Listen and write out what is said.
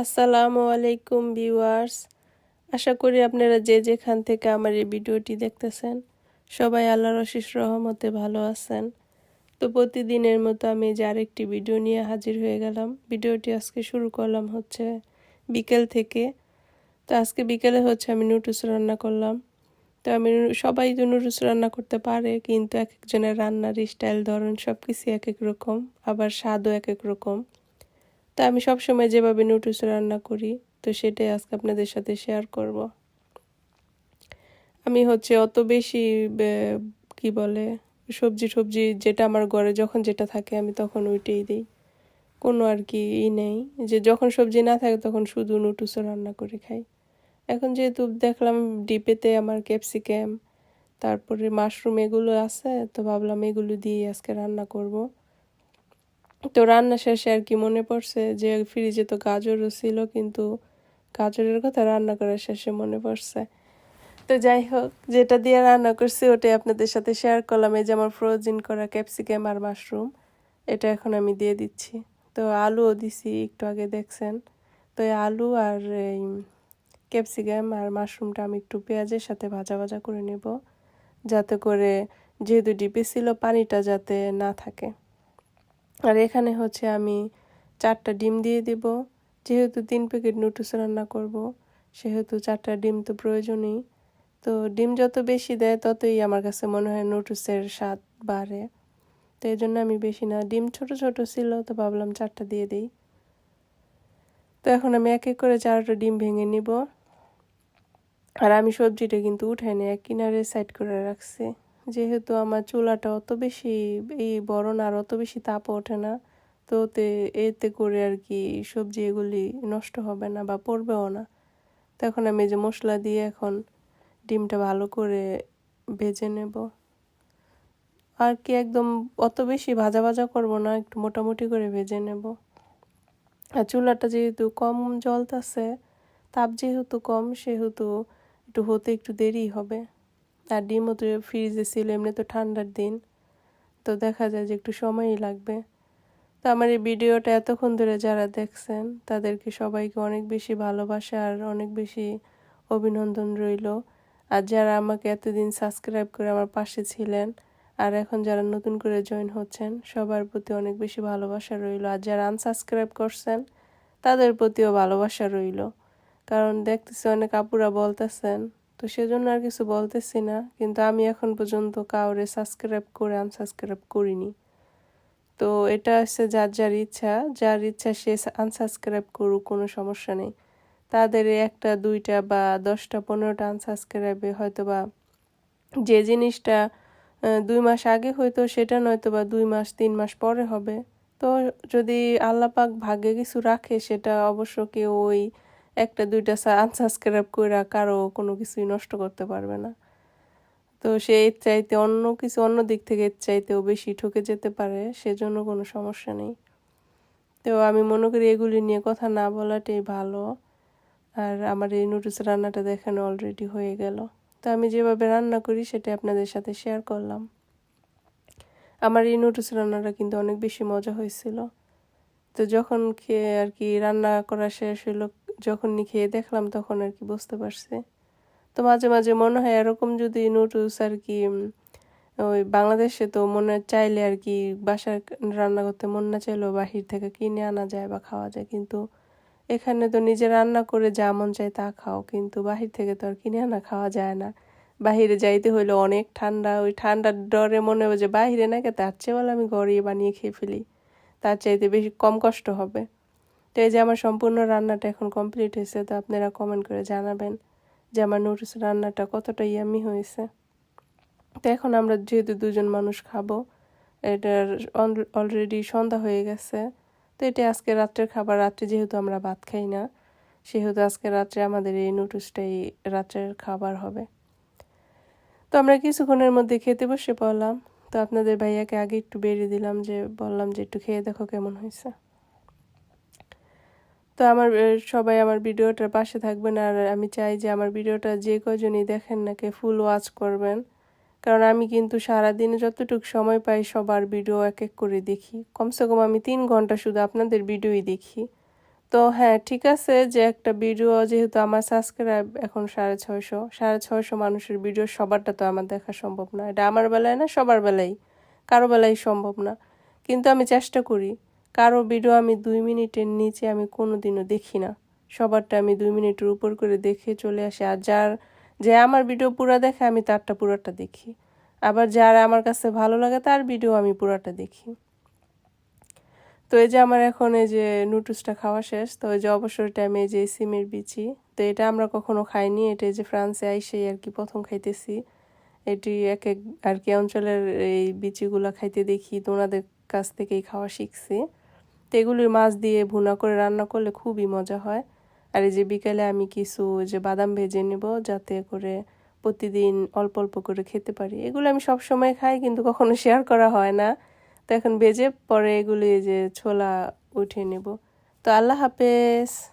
আসসালামু আলাইকুম ভিউয়ার্স। আশা করি আপনারা যে যেখান থেকে আমার এই ভিডিওটি দেখতেছেন, সবাই আল্লাহর অশেষ রহমতে ভালো আছেন। তো প্রতিদিনের মতো আমি যে আরেকটি ভিডিও নিয়ে হাজির হয়ে গেলাম, ভিডিওটি আজকে শুরু করলাম হচ্ছে বিকেল থেকে। তো আজকে বিকেলে হচ্ছে আমি নুডলস রান্না করলাম। তো আমি সবাই তো নুডলস রান্না করতে পারে, কিন্তু এক একজনের রান্নার স্টাইল, ধরন সব কিছু এক এক রকম, আবার স্বাদও এক এক রকম। তা আমি সবসময় যেভাবে নুডলস রান্না করি, তো সেটাই আজকে আপনাদের সাথে শেয়ার করব। আমি হচ্ছে অত বেশি কি বলে, সবজি সবজি যেটা আমার ঘরে যখন যেটা থাকে আমি তখন ওইটাই দিই। কোনো আর কি ই নেই, যে যখন সবজি না থাকে তখন শুধু নুডলস রান্না করে খাই। এখন যেহেতু দেখলাম ডিপেতে আমার ক্যাপসিকাম তারপরে মাশরুম এগুলো আছে, তো ভাবলাম এগুলো দিয়ে আজকে রান্না করব। তো রান্না শেষে আর কি মনে পড়ছে যে ফ্রিজে তো গাজরও ছিল, কিন্তু গাজরের কথা রান্না করার শেষে মনে পড়ছে। তো যাই হোক, যেটা দিয়ে রান্না করছি ওটাই আপনাদের সাথে শেয়ার করলাম। এই যে আমার ফ্রোজিন করা ক্যাপসিকাম আর মাশরুম এটা এখন আমি দিয়ে দিচ্ছি। তো আলুও দিছি একটু আগে, দেখছেন? তো এই আলু আর এই ক্যাপসিকাম আর মাশরুমটা আমি একটু পেঁয়াজের সাথে ভাজা ভাজা করে নেব, যাতে করে যেহেতু ডিপে ছিল, পানিটা যাতে না থাকে। আর এখানে হচ্ছে আমি চারটা ডিম দিয়ে দিব। যেহেতু তিন প্যাকেট নুডলস রান্না করব, সেহেতু চারটা ডিম তো প্রয়োজনই। তো ডিম যত বেশি দেয়, ততই আমার কাছে মনে হয় নুডলসের স্বাদ বাড়ে। তো এই জন্য আমি বেশি না, ডিম ছোট ছোট ছিল, তো ভাবলাম চারটা দিয়ে দিই। তো এখন আমি এক এক করে চারটা ডিম ভেঙে নিব। আর আমি সবজিটা কিন্তু উঠাই এক কিনারে সাইড করে রাখছি। যেহেতু আমার চুলাটা অত বেশি, এই না আর অত বেশি তাপ ওঠে না, তো ওতে, এতে করে আর কি সবজি এগুলি নষ্ট হবে না বা পড়বেও না। তো এখন আমি যে মশলা দিয়ে এখন ডিমটা ভালো করে ভেজে নেব। আর কি একদম অত বেশি ভাজা ভাজা করব না, একটু মোটামুটি করে ভেজে নেব। আর চুলাটা যেহেতু কম জল জ্বলতেছে, তাপ যেহেতু কম, সেহেতু একটু হতে একটু দেরি হবে। আর ডিমও তো ফ্রিজে ছিল, এমনি তো ঠান্ডার দিন। তো দেখা যায় যে একটু সময়ই লাগবে। তো আমার এই ভিডিওটা এতক্ষণ ধরে যারা দেখছেন, তাদেরকে সবাইকে অনেক বেশি ভালোবাসা আর অনেক বেশি অভিনন্দন রইল। আর যারা আমাকে এতদিন সাবস্ক্রাইব করে আমার পাশে ছিলেন, আর এখন যারা নতুন করে জয়েন হচ্ছেন, সবার প্রতি অনেক বেশি ভালোবাসা রইল। আর যারা আনসাবস্ক্রাইব করছেন, তাদের প্রতিও ভালোবাসা রইল। কারণ দেখতেছি অনেক আপুরা বলতেছেন তো সেজন্য আর কিছু বলতেছি না। কিন্তু আমি এখন পর্যন্ত কাউরে সাবস্ক্রাইব করে আনসাবস্ক্রাইব করিনি। তো এটা হচ্ছে যার যার ইচ্ছা। যার ইচ্ছা সে আনসাবস্ক্রাইব করুক, কোনো সমস্যা নেই। তাদের একটা, দুইটা বা দশটা, পনেরোটা আনসাবস্ক্রাইবে হয়তো বা যে জিনিসটা দুই মাস আগে হয়তো সেটা নয়তো বা দুই মাস, তিন মাস পরে হবে। তো যদি আল্লাপাক ভাগ্যে কিছু রাখে, সেটা অবশ্য কেউ ওই একটা, দুইটা আনসাবস্ক্রাইব করে কারও কোনো কিছুই নষ্ট করতে পারবে না। তো সে এর চাইতে অন্য কিছু, অন্য দিক থেকে এর চাইতেও বেশি ঠকে যেতে পারে, সেজন্য কোনো সমস্যা নেই। তো আমি মনে করি এগুলি নিয়ে কথা না বলাটাই ভালো। আর আমার এই নুডলস রান্নাটা দেখানো অলরেডি হয়ে গেল। তো আমি যেভাবে রান্না করি সেটা আপনাদের সাথে শেয়ার করলাম। আমার এই নুডলস রান্নাটা কিন্তু অনেক বেশি মজা হয়েছিল। তো যখন খেয়ে আর কি রান্না করা শেষ হলো যখন খেয়ে দেখলাম তখন আর কি বুঝতে পারছি। তো মাঝে মাঝে মনে হয় এরকম যদি নুডলস আর কি ওই বাংলাদেশে তো মনে চাইলে আর কি বাসায় রান্না করতে মন না চাইলেও বাহির থেকে কিনে আনা যায় বা খাওয়া যায়। কিন্তু এখানে তো নিজে রান্না করে যা মন চায় তা খাও। কিন্তু বাহির থেকে তো আর কিনে আনা খাওয়া যায় না। বাহিরে যাইতে হইলে অনেক ঠান্ডা, ওই ঠান্ডার ডরে মনে হবে যে বাহিরে নাকি তার চেয়ে বলে আমি ঘরে বানিয়ে খেয়ে ফেলি। তার চাইতে বেশি কম কষ্ট হবে। তো এই যে আমার সম্পূর্ণ রান্নাটা এখন কমপ্লিট হয়েছে, তো আপনারা কমেন্ট করে জানাবেন যে আমার নুডলস রান্নাটা কতটা ইয়ামি হয়েছে। তো এখন আমরা যেহেতু দুজন মানুষ খাব, এটার অলরেডি সন্ধ্যা হয়ে গেছে, তো এটা আজকে রাত্রের খাবার, রাত্রে যেহেতু আমরা ভাত খাই না, সেহেতু আজকে রাত্রে আমাদের এই নুডলসটাই রাত্রের খাবার হবে। তো আমরা কিছুক্ষণের মধ্যে খেতে বসে পড়লাম, তো আপনাদের ভাইয়াকে আগে একটু বেরিয়ে দিলাম যে বললাম যে একটু খেয়ে দেখো কেমন হয়েছে। তো আমার সবাই আমার ভিডিওটার পাশে থাকবেন আর আমি চাই যে আমার ভিডিওটা যে কজনই দেখেন নাকি ফুল ওয়াচ করবেন। কারণ আমি কিন্তু সারাদিনে যতটুকু সময় পাই সবার ভিডিও এক এক করে দেখি। কমসে কম আমি তিন ঘণ্টা শুধু আপনাদের ভিডিওই দেখি। তো হ্যাঁ ঠিক আছে যে একটা ভিডিও যেহেতু আমার সাবস্ক্রাইব এখন সাড়ে ছয়শো সাড়ে ছয়শো মানুষের ভিডিও সবারটা তো আমার দেখা সম্ভব না। এটা আমার বেলায় না, সবার বেলায়। কারও বেলায় সম্ভব না। কিন্তু আমি চেষ্টা করি। কারও ভিডিও আমি দুই মিনিটের নিচে আমি কোনো দিনও দেখি না। সবারটা আমি দুই মিনিটের উপর করে দেখে চলে আসি। আর যার যে আমার ভিডিও পুরো দেখে, আমি তারটা পুরাটা দেখি। আবার যার আমার কাছে ভালো লাগে, তার ভিডিও আমি পুরাটা দেখি। তো এই যে আমার এখন এই যে নুডলসটা খাওয়া শেষ, তো এই যে অবসর টাইমে এই যে সিমের বিচি, তো এটা আমরা কখনো খাইনি। এটা এই যে ফ্রান্সে আইসেই আর কি প্রথম খাইতেছি। এটি এক এক আর কি অঞ্চলের এই বিচিগুলো খাইতে দেখি, তো ওনাদের কাছ থেকেই খাওয়া শিখছি। তো এগুলির মাছ দিয়ে ভুনা করে রান্না করলে খুবই মজা হয়। আর এই যে বিকেলে আমি কিছু যে বাদাম ভেজে নেব যাতে করে প্রতিদিন অল্প অল্প করে খেতে পারি। এগুলো আমি সব সময় খাই কিন্তু কখনো শেয়ার করা হয় না। তো এখন ভেজে পরে এগুলি যে ছোলা উঠিয়ে নেব। তো আল্লাহ হাফেজ।